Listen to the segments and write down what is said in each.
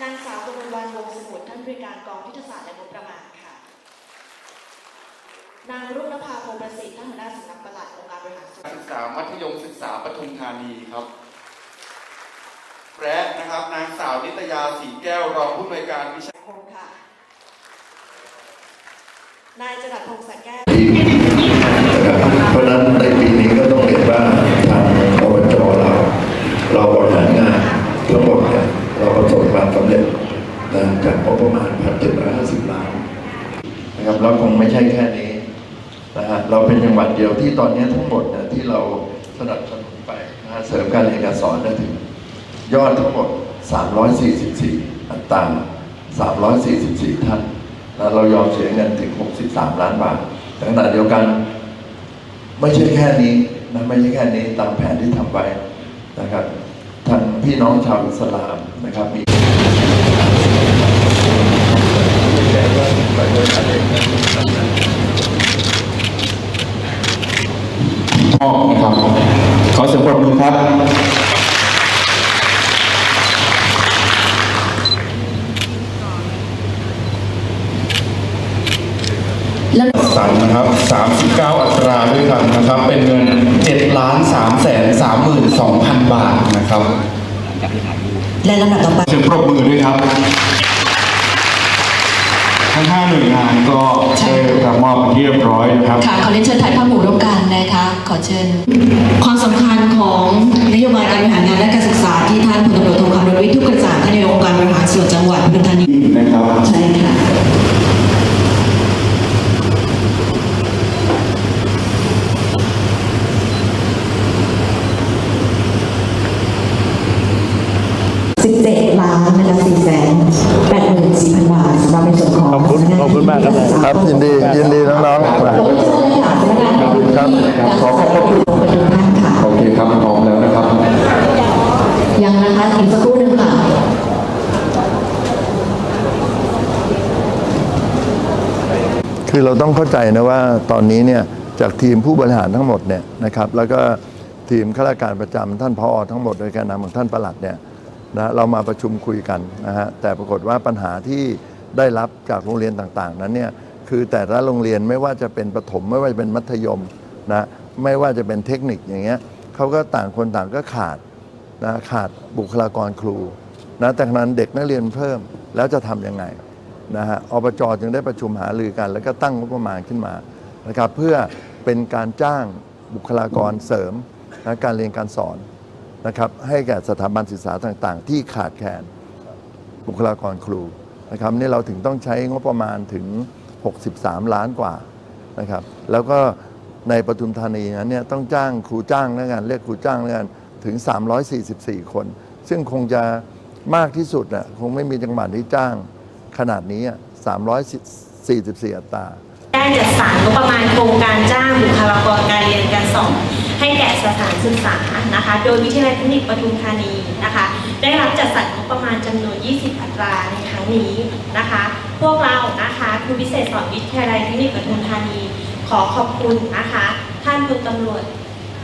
นางสาวกมลวันวงศ์สมุทรท่านบริการกองยุทธศาสตร์และงบประมาณค่ะ นางรุ่งนภาพงศ์ประสิทธิ์ท่านหัวหน้าสำนักปลัดองค์การบริหารส่วนศึกษามัธยมศึกษาปทุมธานีครับและนะครับนางสาวนิตยาสีแก้วรองผู้อำนวยการวิชาคงค่ะ นายจรัสพงษ์สักแก้วนะครับเพราะฉะนั้นในปีนี้ก็ต้อง ใช่แค่นี้นะฮะเราเป็นจังหวัดเดียวที่ตอนนี้ทั้งหมดนี่ยที่เราสนับสนุนไปนะฮะเสริมการเรียนการสอนได้ถึง ยอดทั้งหมด 344 อัตรา344 ท่านแล้วเรายอมเสียเงินถึง 63 ล้านบาทแต่ขณะเดียวกัน ไม่ใช่แค่นี้นะไม่ใช่แค่นี้ตามแผนที่ทำไว้นะครับทางพี่น้องชาวอิสลามนะครับมี ออกนะครับ ข อเสียงปรบมือครับสั่งนะครับ 39 อัตราด้วยกันนะครับ เป็นเงิน7ล้าน3แสน32,000บาทนะครับและลำดับต่อไปเสียงปรบมือด้วยครับ ทั้ง5หน่วยงานก็ได้รับมอบเป็นที่เรียบร้อยนะครับ ค่ะ ขอเรียนเชิญถ่ายภาพหมู่ร่วมกันนะคะ ขอเชิญ ครับครับยินดียินดีน้องๆขอบคุณเชิญเลยค่ะสำนักงานครับขอขอบคุณทุกท่านค่ะโอเคครับพร้อมแล้วนะครับ ยังนะคะอีกสักครู่หนึ่งค่ะคือเราต้องเข้าใจนะว่าตอนนี้เนี่ยจากทีมผู้บริหารทั้งหมดเนี่ยนะครับ แล้วก็ทีมข้าราชการประจำท่านพอทั้งหมดโดยการนำของท่านประหลัดเนี่ยนะเรามาประชุมคุยกันนะฮะแต่ปรากฏว่าปัญหาที่ได้รับจากโรงเรียนต่างๆ นั้นเนี่ย คือแต่ละโรงเรียนไม่ว่าจะเป็นประถมไม่ว่าจะเป็นมัธยมนะไม่ว่าจะเป็นเทคนิคอย่างเงี้ยเขาก็ต่างคนต่างก็ขาดนะขาดบุคลากรครูนะแต่ขนั้นเด็กนักเรียนเพิ่มแล้วจะทำยังไงนะฮะอบจจึงได้ประชุมหารือกัน แล้วก็ตั้งงบประมาณขึ้นมานะครับเพื่อเป็นการจ้างบุคลากรเสริมนะการเรียนการสอนนะครับให้แก่สถาบันศึกษาต่างๆ ที่ขาดแคลนบุคลากรครูนะครับนี่เราถึงต้องใช้งบประมาณถึง 63 ล้านกว่านะครับแล้วก็ในปทุมธานีนั้นเนี่ยต้องจ้างครูจ้างแล้วกันเรียกครูจ้างแล้วกันถึง 344 คน ซึ่งคงจะมากที่สุดน่ะคงไม่มีจังหวัดที่จ้างขนาดนี้อะ344 อัตราได้จัดสรรงบประมาณโครงการจ้างบุคลากรการเรียนการสอนให้แก่สถานศึกษานะคะโดยวิทยาลัยเทคนิคปทุมธานีนะคะได้รับจัดสรรงบประมาณจำนวน 20 อัตราในครั้งนี้นะคะ พวกเรานะคะครูพิเศษสอนวิทยาลัยเทคนิคปทุมธานี ขอขอบคุณนะคะ ท่านพลตำรวจ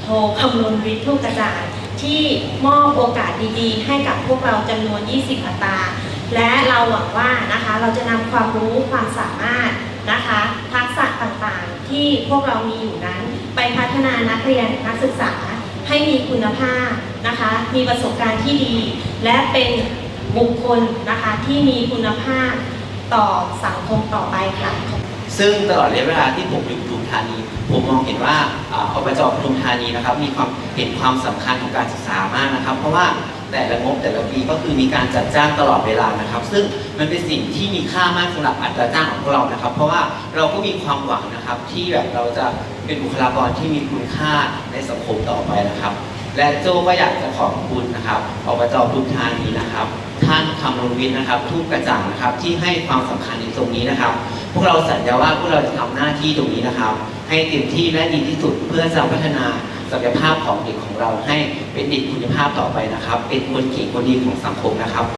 โทคำนวณวิทย์ทุกกระจ่างที่มอบโอกาสดีๆ ให้กับพวกเราจำนวน 20 อัตรา และเราหวังว่านะคะเราจะนำความรู้ความสามารถนะคะ ทักษะต่างๆที่พวกเรามีอยู่นั้น ไปพัฒนานักเรียนนักศึกษาให้มีคุณภาพนะคะ มีประสบการณ์ที่ดี และเป็นบุคคลนะคะที่มีคุณภาพ ต่อสังคมต่อไปค่ะ ซึ่งตลอดระยะเวลาที่ผมอยู่ปทุมธานี ผมมองเห็นว่าอาบจปทุมธานีนะครับ มีความเห็นความสำคัญของการศึกษามากนะครับ เพราะว่าแต่ละงบแต่ละปีก็คือมีการจัดจ้างตลอดเวลานะครับ ซึ่งมันเป็นสิ่งที่มีค่ามากสำหรับอัตราจ้างของพวกเรานะครับ เพราะว่าเราก็มีความหวังนะครับที่แบบเราจะเป็นบุคลากรที่มีคุณค่าในสังคมต่อไปนะครับ และโจ้ก็อยากจะขอบคุณนะครับอบจปทุทธานีนะครับ ท่านคำนวณวิทย์นะครับทุกกระจ่างนะครับที่ให้ความสำคัญในตรงนี้นะครับ พวกเราสัญญาว่าพวกเราจะทำหน้าที่ตรงนี้นะครับ ให้เต็มที่และดีที่สุดเพื่อจะพัฒนาศักยภาพของเด็กของเราให้เป็นเด็กคุณภาพต่อไปนะครับ เป็นคนเก่งคนดีของสังคมนะครับ